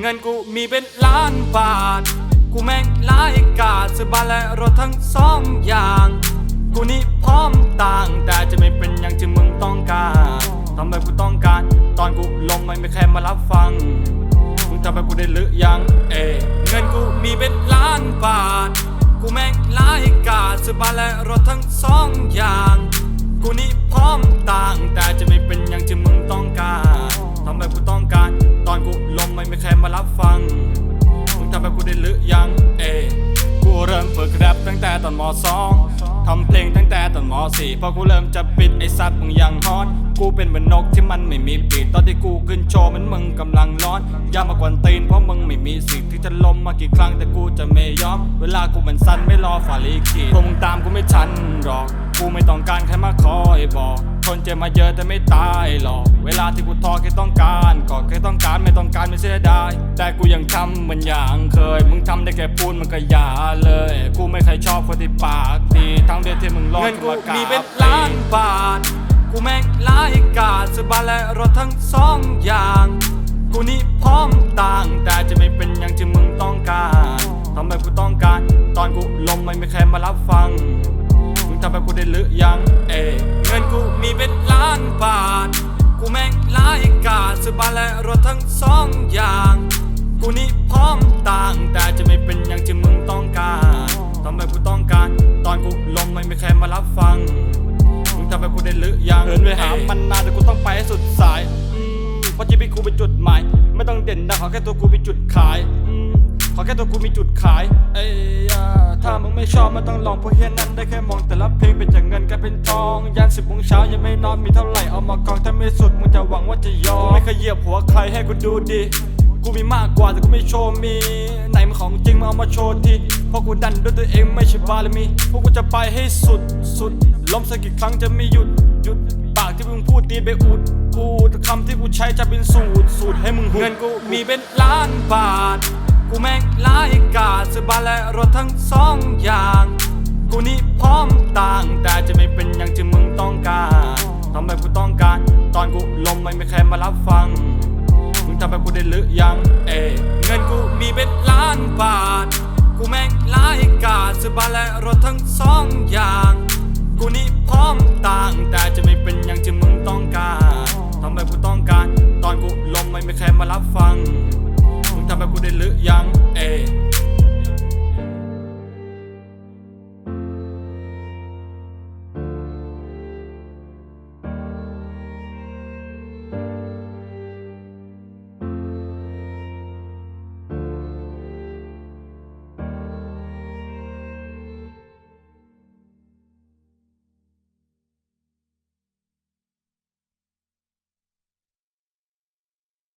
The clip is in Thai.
เงินกูมีเป็นล้านบาท กูแม่งหลายกาดซื้อบ้านและรถทั้งสองอย่าง กูนี่พร้อมต่าง แต่จะไม่เป็นอย่างที่มึงต้องการทำแบบกูต้องการ ตอนกูลงไม่มีใครมารับฟัง มึงทำแบบกูได้หรือยัง เอ เงินกูมีเป็นล้านบาท กูแม่งหลายกาดซื้อบ้านและรถทั้งสองอย่าง กูนี่พร้อมต่าง แต่จะไม่เป็นอย่างที่มึงต้องการ รมารับฟัง มึงทำแบบกูได้หรือยังเอกูเริ่มฝึกแรปตั้งแต่ตอนมสองทำเพลงตั้งแต่ตอนมสี่พอกูเริ่มจะปิดไอสัตว์มึงยังฮอน กูเป็นเหมือนนกที่มันไม่มีปีกตอนที่กูขึ้นโชว์มันมึงกำลังร้อน อย่ามากวนตีนเพราะมึงไม่มีสิทธิ์ที่จะล้มมากี่ครั้งแต่กูจะไม่ยอม เวลากูมันสั้นไม่รอฝ่าลีกีพวกมึงตามกูไม่ทันหรอก กูไม่ต้องการใครมาคอยบอก คนเจ็บมาเยอะแต่ไม่ตายหรอก เวลาที่กูทอแค่ต้องการก็แค่ต้องการไม่ต้องการไม่เสียดาย แต่กูยังทำเหมือนอย่างเคย มึงทำได้แค่พูดมันก็อย่าเลย กูไม่เคยชอบคนที่ปากดีทั้งเดือนที่มึงร้องเงินกูมากราบมีเป็นล้านบาท กูแม่งหลายกาดซื้อบ้านและรถทั้งสองอย่าง กูนี่พร้อมต่างแต่จะไม่เป็นอย่างที่มึงต้องการทำแบบกูต้องการ ตอนกูลงไม่มีใครมารับฟัง มึงทำแบบกูได้หรือยังเอยเงิ บาท กูแม่งหลายกาดซื้อบ้านและรถทั้งสองอย่าง กูนี่พร้อมต่าง แต่จะไม่เป็นอย่างที่มึงต้องการทำแบบกูต้องการ ตอนกูลงไม่มีใครมารับฟัง มึงทำแบบกูได้หรือยังเดินไปหามันนานแต่กูต้องไปให้สุดสาย เพราะชีวิตกูเป็นจุดหมาย ไม่ต้องเด่นดังขอแค่ตัวกูมีจุดขาย อืมขอแค่ตัวกูมีจุดขายเอ้ยถ้ามึงไม่ชอบมันต้องลองเพราะเฮียนั้นได้แค่มองแต่ละเพลงเป็นจากเงินกลายเป็นทองยันสิบโมงเช้ายังไม่นอนมีเท่าไหร่เอามากองถ้าไม่สุดมึงจะหวังว่าจะยอมไม่เคยเหยียบหัวใครให้กูดูดีกูมีมากกว่าแต่กูไม่โชว์มี ไหนมันของจริงมาเอามาโชว์ทีเพราะกูดันด้วยตัวเองไม่ใช่บารมีพวกกูจะไปให้สุดสุดล้มสักกี่ครั้งจะไม่หยุดหยุดปากที่มึงพูดตีไปอุดอูดคำที่กูใช้จะเป็นสูตรสูตรให้มึงหุดเงินกูมีเป็นล้านบาท กูแม่งหลายกาดซื้อบ้านและรถทั้งสองอย่าง กูนี่พร้อมต่าง แต่จะไม่เป็นอย่างที่มึงต้องการทำแบบกูต้องการ ตอนกูลมไม่มีใครมารับฟัง มึงทำแบบกูได้หรือยัง เอเงินกูมีเป็นล้านบาท